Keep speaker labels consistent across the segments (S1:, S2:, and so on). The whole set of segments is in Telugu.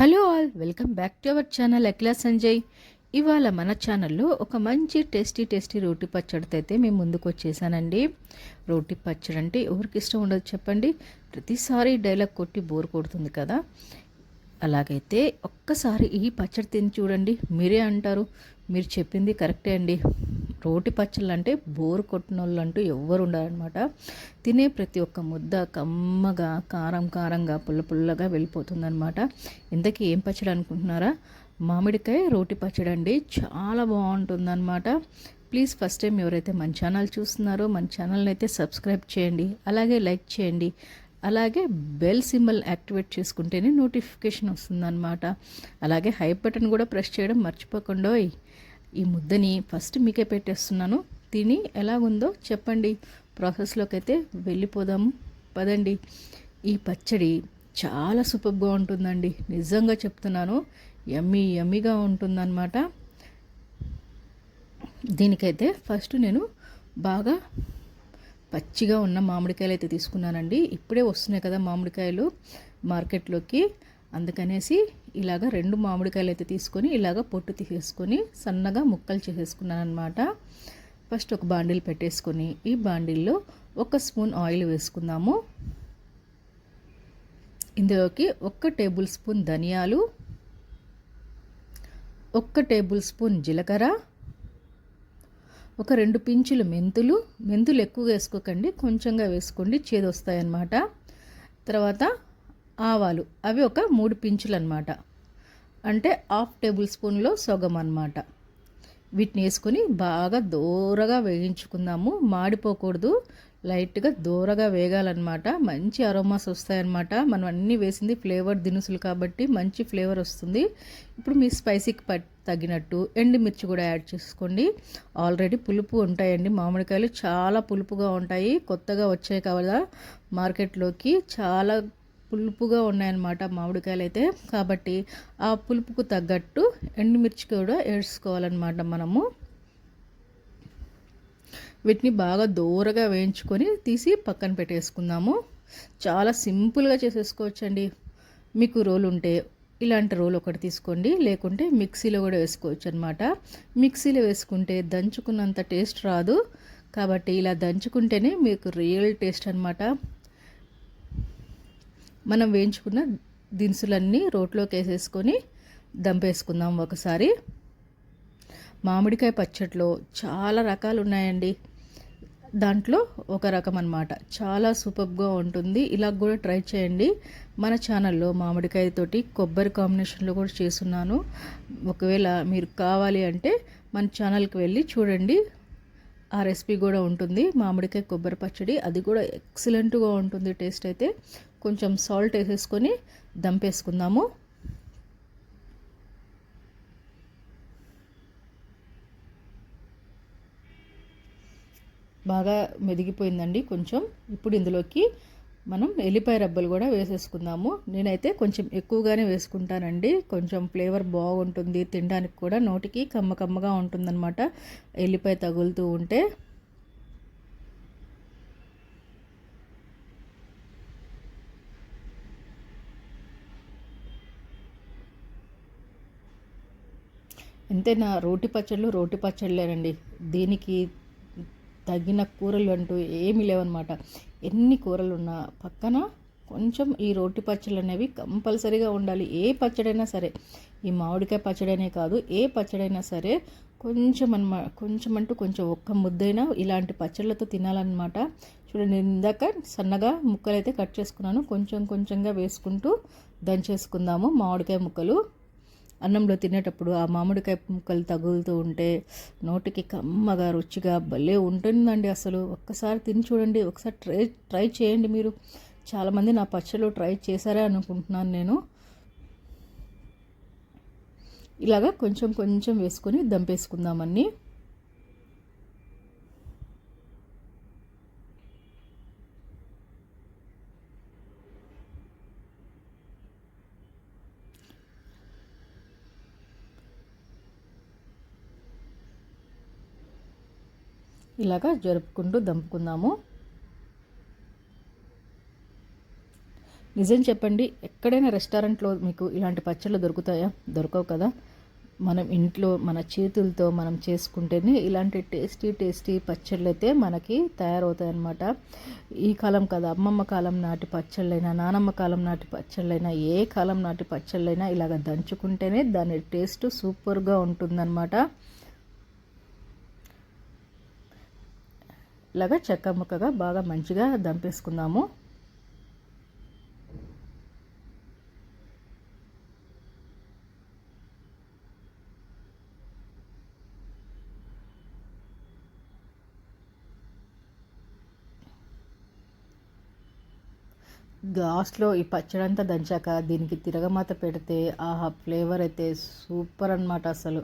S1: Hello all welcome back to our channel ఎక్లా Sanjay. ఇవాళ మన ఛానల్లో ఒక మంచి టేస్టీ టేస్టీ రోటి పచ్చడితో అయితే మేము ముందుకు వచ్చేసానండి. రోటి పచ్చడి అంటే ఎవరికి ఇష్టం ఉండదు చెప్పండి. ప్రతిసారి డైలాగ్ కొట్టి బోర్ కొడుతుంది కదా. అలాగైతే ఒక్కసారి ఈ పచ్చడి తిని చూడండి. మీరే అంటారు. మీరు చెప్పింది కరెక్టే అండి. రోటి పచ్చళ్ళు అంటే బోరు కొట్టిన వాళ్ళు అంటూ ఎవ్వరు ఉండాలన్నమాట తినే ప్రతి ఒక్క ముద్ద కమ్మగా కారం కారంగా పుల్ల పుల్లగా వెళ్ళిపోతుందన్నమాట ఇంతకీ ఏం పచ్చడి అనుకుంటున్నారా? మామిడికాయ రోటి పచ్చడి అండి చాలా బాగుంటుందన్నమాట ప్లీజ్ ఫస్ట్ టైం ఎవరైతే మన ఛానల్ చూస్తున్నారో మన ఛానల్ని అయితే సబ్స్క్రైబ్ చేయండి అలాగే లైక్ చేయండి అలాగే బెల్ సింబల్ యాక్టివేట్ చేసుకుంటేనే నోటిఫికేషన్ వస్తుందన్నమాట అలాగే హై బటన్ కూడా ప్రెస్ చేయడం మర్చిపోకుండా ఈ ముద్దని ఫస్ట్ మీకే పెట్టేస్తున్నాను. తిని ఎలాగుందో చెప్పండి. ప్రాసెస్లోకి అయితే వెళ్ళిపోదాము. పదండి. ఈ పచ్చడి చాలా సూపర్గా ఉంటుందండి. నిజంగా చెప్తున్నాను. యమ్మీ యమ్మీగా ఉంటుందన్నమాట. దీనికైతే ఫస్ట్ నేను బాగా పచ్చిగా ఉన్న మామిడికాయలు అయితే తీసుకున్నానండి. ఇప్పుడే వస్తున్నాయి కదా మామిడికాయలు మార్కెట్లోకి. అందుకనేసి ఇలాగ రెండు మామిడికాయలు అయితే తీసుకొని ఇలాగ పొట్టు తీసేసుకొని సన్నగా ముక్కలు చేసేసుకున్నాను అనమాట ఫస్ట్ ఒక బాండిల్ పెట్టేసుకొని ఈ బాండిల్లో ఒక స్పూన్ ఆయిల్ వేసుకుందాము. ఇందులోకి ఒక్క టేబుల్ స్పూన్ ధనియాలు ఒక్క టేబుల్ స్పూన్ జీలకర్ర ఒక రెండు పించులు మెంతులు. మెంతులు ఎక్కువగా వేసుకోకండి కొంచెంగా వేసుకోండి చేదు వస్తాయన్నమాట తర్వాత ఆవాలు. అవి ఒక మూడు పించులు అనమాట అంటే హాఫ్ టేబుల్ స్పూన్లో సొగం అనమాట వీటిని వేసుకొని బాగా దూరగా వేయించుకుందాము. మాడిపోకూడదు. లైట్గా దూరగా వేగాలన్నమాట. మంచి అరోమాస్ వస్తాయన్నమాట. మనం అన్నీ వేసింది ఫ్లేవర్ దినుసులు కాబట్టి మంచి ఫ్లేవర్ వస్తుంది. ఇప్పుడు మీ స్పైసీకి పట్ తగినట్టు ఎండుమిర్చి కూడా యాడ్ చేసుకోండి. ఆల్రెడీ పులుపు ఉంటాయండి. మామిడికాయలు చాలా పులుపుగా ఉంటాయి. కొత్తగా వచ్చాయి కదా మార్కెట్లోకి. చాలా పులుపుగా ఉన్నాయన్నమాట మామిడికాయలు అయితే కాబట్టి ఆ పులుపుకు తగ్గట్టు ఎండుమిర్చి కూడా వేసుకోవాలన్నమాట మనము. వీటిని బాగా దూరగా వేయించుకొని తీసి పక్కన పెట్టేసుకుందాము. చాలా సింపుల్గా చేసేసుకోవచ్చండి. మీకు రోల్ ఉంటే ఇలాంటి రోల్ ఒకటి తీసుకోండి. లేకుంటే మిక్సీలో కూడా వేసుకోవచ్చు అనమాట మిక్సీలో వేసుకుంటే దంచుకున్నంత టేస్ట్ రాదు. కాబట్టి ఇలా దంచుకుంటేనే మీకు రియల్ టేస్ట్ అనమాట మనం వేయించుకున్న దినుసులన్నీ రోట్లోకి వేసేసుకొని దంపేసుకుందాం ఒకసారి. మామిడికాయ పచ్చట్లో చాలా రకాలు ఉన్నాయండి. దాంట్లో ఒక రకం అనమాట చాలా సూపర్గా ఉంటుంది. ఇలా కూడా ట్రై చేయండి. మన ఛానల్లో మామిడికాయతోటి కొబ్బరి కాంబినేషన్లో కూడా చేస్తున్నాను. ఒకవేళ మీరు కావాలి అంటే మన ఛానల్కి వెళ్ళి చూడండి. ఆ రెసిపీ కూడా ఉంటుంది. మామిడికాయ కొబ్బరి పచ్చడి అది కూడా ఎక్సలెంట్గా ఉంటుంది టేస్ట్ అయితే. కొంచెం సాల్ట్ వేసేసుకొని దంపేసుకుందాము బాగా మెదిగిపోయిందండి కొంచెం. ఇప్పుడు ఇందులోకి మనం ఎల్లిపాయ రబ్బలు కూడా వేసేసుకుందాము. నేనైతే కొంచెం ఎక్కువగానే వేసుకుంటానండి. కొంచెం ఫ్లేవర్ బాగుంటుంది తినడానికి కూడా నోటికి కమ్మ కమ్మగా ఉంటుందన్నమాట. ఎల్లిపాయ తగులుతూ ఉంటే. ఎంతైనా రోటి పచ్చళ్ళు రోటి పచ్చళ్ళేనండి. దీనికి తగిన కూరలు అంటూ ఏమీ లేవన్నమాట. ఎన్ని కూరలు ఉన్నా పక్కన కొంచెం ఈ రోటి పచ్చళ్ళు అనేవి కంపల్సరీగా ఉండాలి. ఏ పచ్చడైనా సరే ఈ మామిడికాయ పచ్చడైనా కాదు ఏ పచ్చడైనా సరే కొంచెం అనమా కొంచెం అంటూ కొంచెం ఒక్క ముద్దైనా ఇలాంటి పచ్చళ్ళతో తినాలన్నమాట. చూడండి ఇందాక సన్నగా ముక్కలు అయితే కట్ చేసుకున్నాను. కొంచెం కొంచెంగా వేసుకుంటూ దంచేసుకుందాము మామిడికాయ ముక్కలు. అన్నంలో తినేటప్పుడు ఆ మామిడికాయ ముక్కలు తగులుతూ ఉంటే నోటికి కమ్మగా రుచిగా భలే ఉంటుందండి అసలు. ఒక్కసారి తిని చూడండి ఒకసారి ట్రై ట్రై చేయండి మీరు. చాలామంది నా పచ్చళ్ళు ట్రై చేశారే అనుకుంటున్నాను నేను. ఇలాగా కొంచెం కొంచెం వేసుకొని దంపేసుకుందామన్నీ ఇలాగా జరుపుకుంటూ దంపుకుందాము. నిజం చెప్పండి ఎక్కడైనా రెస్టారెంట్లో మీకు ఇలాంటి పచ్చళ్ళు దొరుకుతాయా? దొరకవు కదా. మనం ఇంట్లో మన చేతులతో మనం చేసుకుంటేనే ఇలాంటి టేస్టీ టేస్టీ పచ్చళ్ళు అయితే మనకి తయారవుతాయన్నమాట. ఈ కాలం కదా అమ్మమ్మ కాలం నాటి పచ్చళ్ళైనా నానమ్మ కాలం నాటి పచ్చళ్ళైనా ఏ కాలం నాటి పచ్చళ్ళైనా ఇలాగ దంచుకుంటేనే దాని టేస్ట్ సూపర్గా ఉంటుందన్నమాట. ఇలాగా చెక్క ముక్కగా బాగా మంచిగా దంపేసుకుందాము. లాస్ట్లో ఈ పచ్చడంతా దంచాక దీనికి తిరగమాత పెడితే ఆహా ఫ్లేవర్ అయితే సూపర్ అనమాట అసలు.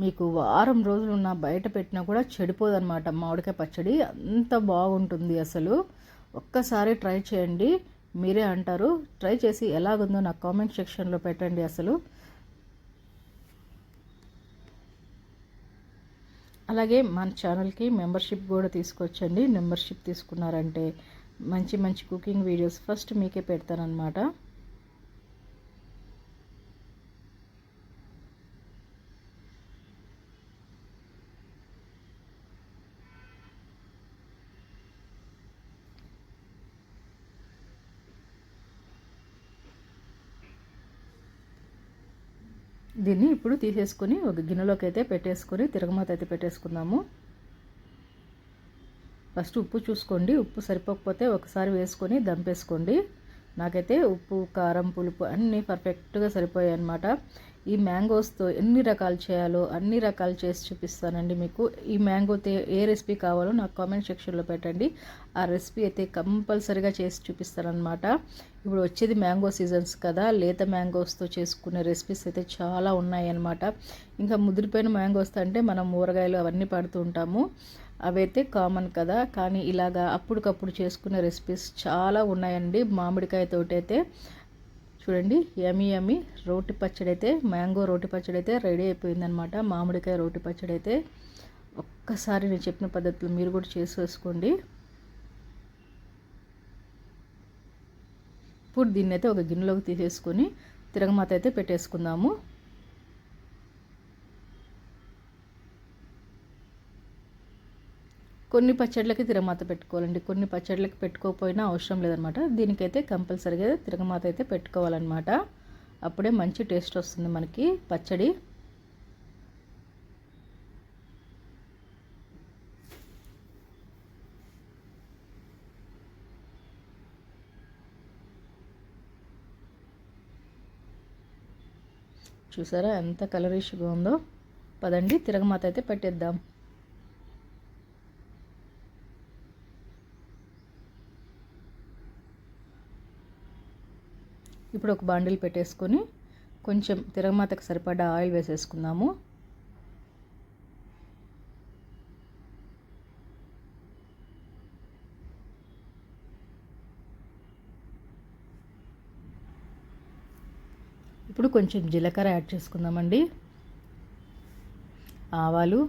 S1: మీకు వారం రోజులు ఉన్న బయట పెట్టినా కూడా చెడిపోదన్నమాట. మామిడికాయ పచ్చడి అంత బాగుంటుంది అసలు. ఒక్కసారి ట్రై చేయండి. మీరే అంటారు. ట్రై చేసి ఎలాగుందో నా కామెంట్ సెక్షన్లో పెట్టండి అసలు. అలాగే మన ఛానల్కి మెంబర్షిప్ కూడా తీసుకొచ్చండి. మెంబర్షిప్ తీసుకున్నారంటే మంచి మంచి కుకింగ్ వీడియోస్ ఫస్ట్ మీకే పెడతానమాట దీన్ని ఇప్పుడు తీసేసుకొని ఒక గిన్నెలోకి అయితే పెట్టేసుకొని తిరగమాత అయితే పెట్టేసుకుందాము. ఫస్ట్ ఉప్పు చూసుకోండి. ఉప్పు సరిపోకపోతే ఒకసారి వేసుకొని దంపేసుకోండి. నాకైతే ఉప్పు కారం పులుపు అన్నీ పర్ఫెక్ట్గా సరిపోయాయి అనమాట ఈ మ్యాంగోస్తో ఎన్ని రకాలు చేయాలో అన్ని రకాలు చేసి చూపిస్తానండి మీకు. ఈ మ్యాంగోతో ఏ రెసిపీ కావాలో నాకు కామెంట్ సెక్షన్లో పెట్టండి. ఆ రెసిపీ అయితే కంపల్సరిగా చేసి చూపిస్తానమాట ఇప్పుడు వచ్చేది మ్యాంగో సీజన్స్ కదా లేత మ్యాంగోస్తో చేసుకునే రెసిపీస్ అయితే చాలా ఉన్నాయి అన్నమాట ఇంకా ముదిరిపోయిన మ్యాంగోస్ అంటే మనం ఊరగాయలు అవన్నీ పడుతూ ఉంటాము. అవైతే కామన్ కదా కానీ ఇలాగా అప్పటికప్పుడు చేసుకునే రెసిపీస్ చాలా ఉన్నాయండి. మామిడికాయతోటి అయితే చూడండి యమి యమి రోటి పచ్చడి అయితే మ్యాంగో రోటి పచ్చడి అయితే రెడీ అయిపోయిందనమాట. మామిడికాయ రోటి పచ్చడి అయితే ఒక్కసారి నేను చెప్పిన పద్ధతిలో మీరు కూడా చేసి వేసుకోండి. ఇప్పుడు దీన్ని అయితే ఒక గిన్నెలోకి తీసేసుకొని తిరగమాత అయితే పెట్టేసుకుందాము. కొన్ని పచ్చళ్ళకి తిరగమాత పెట్టుకోవాలండి. కొన్ని పచ్చళ్ళకి పెట్టుకోకపోయినా అవసరం లేదనమాట. దీనికైతే కంపల్సరీగా తిరగమాత అయితే పెట్టుకోవాలన్నమాట అప్పుడే మంచి టేస్ట్ వస్తుంది మనకి పచ్చడి. చూసారా ఎంత కలరిష్గా ఉందో? పదండి తిరగమాత అయితే పెట్టేద్దాం. ఇప్పుడు ఒక బాండిల్ పెట్టేసుకొని కొంచెం తిరగమాతకు సరిపడా ఆయిల్ వేసేసుకుందాము. ఇప్పుడు కొంచెం జీలకర్ర యాడ్ చేసుకుందామండి. ఆవాలు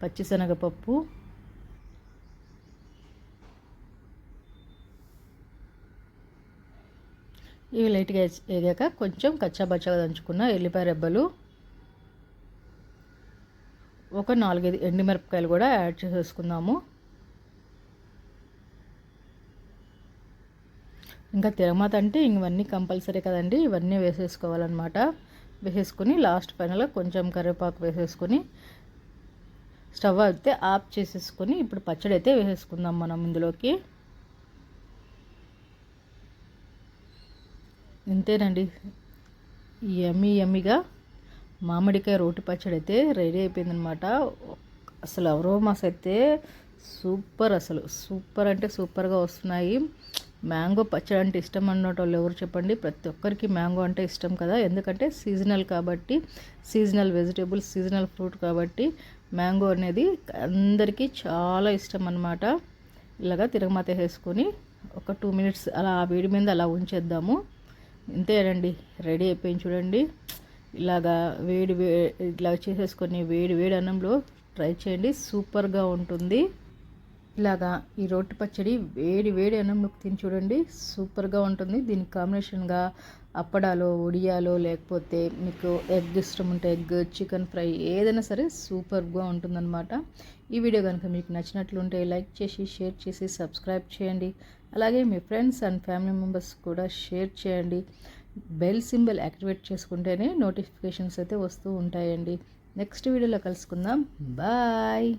S1: పచ్చిశనగపప్పు ఇవి లైట్గా వేగాక కొంచెం కచ్చాబచ్చాగా దంచుకున్న ఎల్లిపాయ రెబ్బలు. ఒక నాలుగైదు ఎండుమిరపకాయలు కూడా యాడ్ చేసేసుకుందాము. ఇంకా తిరమాత అంటే ఇవన్నీ కంపల్సరీ కదండి ఇవన్నీ వేసేసుకోవాలన్నమాట. వేసేసుకొని లాస్ట్ పైనలో కొంచెం కరివేపాకు వేసేసుకొని స్టవ్ అయితే ఆఫ్ చేసేసుకొని ఇప్పుడు పచ్చడి అయితే వేసేసుకుందాం మనం ఇందులోకి. ఇంతేనండి. ఎమ్మి ఎమ్మిగా మామిడికాయ రోటి పచ్చడి అయితే రెడీ అయిపోయిందనమాట అసలు అరోమాస్ అయితే సూపర్ అసలు. సూపర్ అంటే సూపర్గా వస్తున్నాయి. మ్యాంగో పచ్చడి అంటే ఇష్టం అన్నటోళ్ళు ఎవరు చెప్పండి. ప్రతి ఒక్కరికి మ్యాంగో అంటే ఇష్టం కదా. ఎందుకంటే సీజనల్ కాబట్టి సీజనల్ వెజిటేబుల్ సీజనల్ ఫ్రూట్ కాబట్టి మ్యాంగో అనేది అందరికీ చాలా ఇష్టం అనమాట ఇలాగా తిరగమాత వేసుకొని ఒక టూ మినిట్స్ అలా వేడి మీద అలా ఉంచేద్దాము. ఇంతేనండి. రెడీ అయిపోయింది చూడండి. ఇలాగా వేడి వే ఇలా చేసేసుకొని వేడి వేడి అన్నంలో ట్రై చేయండి. సూపర్గా ఉంటుంది. ఇలాగా ఈ రొట్టె పచ్చడి వేడి వేడి అన్నంలోకి తిని చూడండి. సూపర్గా ఉంటుంది. దీనికి కాంబినేషన్గా అప్పడాలో ఒడియాలో లేకపోతే మీకు ఎగ్ ఇష్టం ఉంటే ఎగ్ చికెన్ ఫ్రై ఏదైనా సరే సూపర్గా ఉంటుందన్నమాట. ఈ వీడియో కనుక మీకు నచ్చినట్లుంటే లైక్ చేసి షేర్ చేసి సబ్స్క్రైబ్ చేయండి. అలాగే మీ ఫ్రెండ్స్ అండ్ ఫ్యామిలీ మెంబర్స్ కూడా షేర్ చేయండి. బెల్ సింబల్ యాక్టివేట్ చేసుకుంటేనే నోటిఫికేషన్స్ అయితే వస్తూ ఉంటాయండి. నెక్స్ట్ వీడియోలో కలుసుకుందాం. బాయ్!